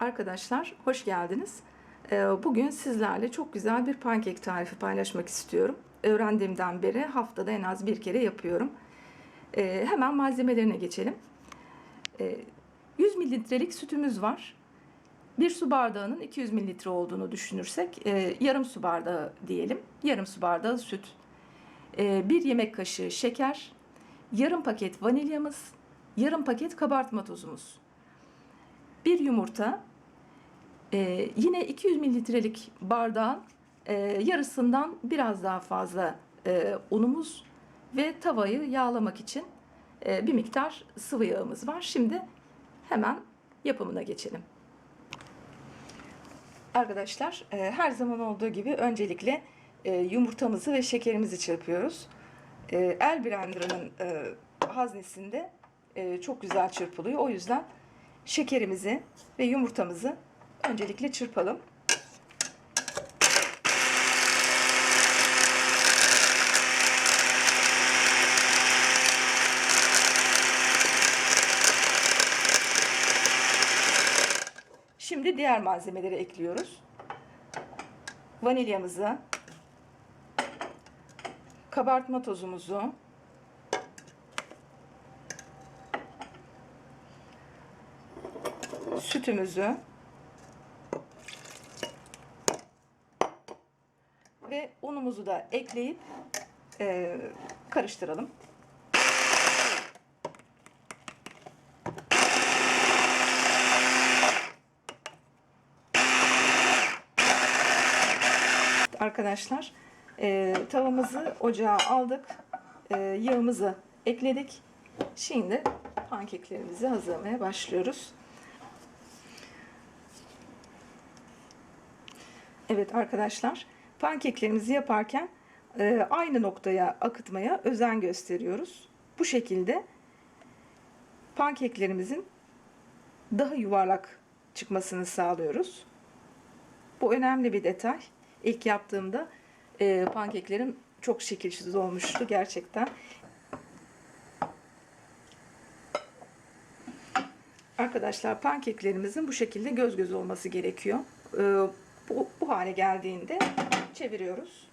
Arkadaşlar hoş geldiniz. Ee, Bugün sizlerle çok güzel bir pankek tarifi paylaşmak istiyorum. Öğrendiğimden beri haftada en az bir kere yapıyorum. Ee, Hemen malzemelerine geçelim. Ee, 100 mililitrelik sütümüz var. Bir su bardağının 200 mililitre olduğunu düşünürsek e, yarım su bardağı diyelim. Yarım su bardağı süt. Bir yemek kaşığı şeker. Yarım paket vanilyamız. Yarım paket kabartma tozumuz. Bir yumurta, e, yine 200 mililitrelik bardağın e, yarısından biraz daha fazla e, unumuz ve tavayı yağlamak için e, bir miktar sıvı yağımız var. Şimdi hemen yapımına geçelim. Arkadaşlar e, her zaman olduğu gibi öncelikle e, yumurtamızı ve şekerimizi çırpıyoruz. E, el blenderının e, haznesinde e, çok güzel çırpılıyor. O yüzden şekerimizi ve yumurtamızı öncelikle çırpalım. Şimdi diğer malzemeleri ekliyoruz. Vanilyamızı, kabartma tozumuzu, sütümüzü ve unumuzu da ekleyip e, karıştıralım. Arkadaşlar e, tavamızı ocağa aldık. E, yağımızı ekledik. Şimdi pankeklerimizi hazırlamaya başlıyoruz. Evet arkadaşlar pankeklerimizi yaparken e, aynı noktaya akıtmaya özen gösteriyoruz. Bu şekilde pankeklerimizin daha yuvarlak çıkmasını sağlıyoruz. Bu önemli bir detay. İlk yaptığımda e, pankeklerim çok şekilsiz olmuştu gerçekten. Arkadaşlar pankeklerimizin bu şekilde göz göz olması gerekiyor. E, bu, bu hale geldiğinde çeviriyoruz.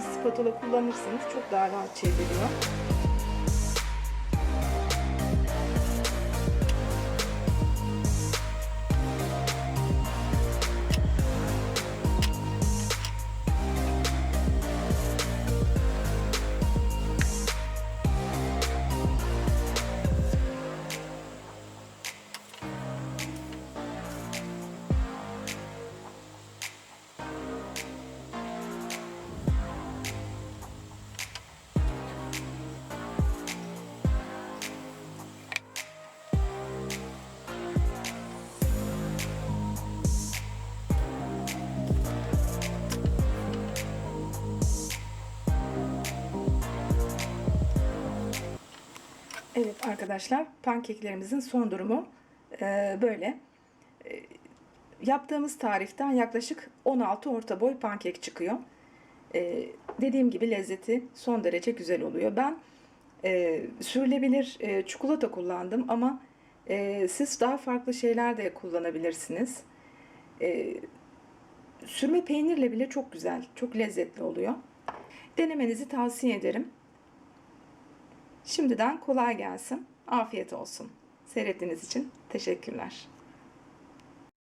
Spatula kullanırsanız çok daha rahat çeviriyor. Evet arkadaşlar pankeklerimizin son durumu e, böyle. E, yaptığımız tariften yaklaşık 16 orta boy pankek çıkıyor. E, dediğim gibi lezzeti son derece güzel oluyor. Ben e, sürülebilir e, çikolata kullandım ama e, siz daha farklı şeyler de kullanabilirsiniz. E, sürme peynirle bile çok güzel, çok lezzetli oluyor. Denemenizi tavsiye ederim. Şimdiden kolay gelsin. Afiyet olsun. Seyrettiğiniz için teşekkürler.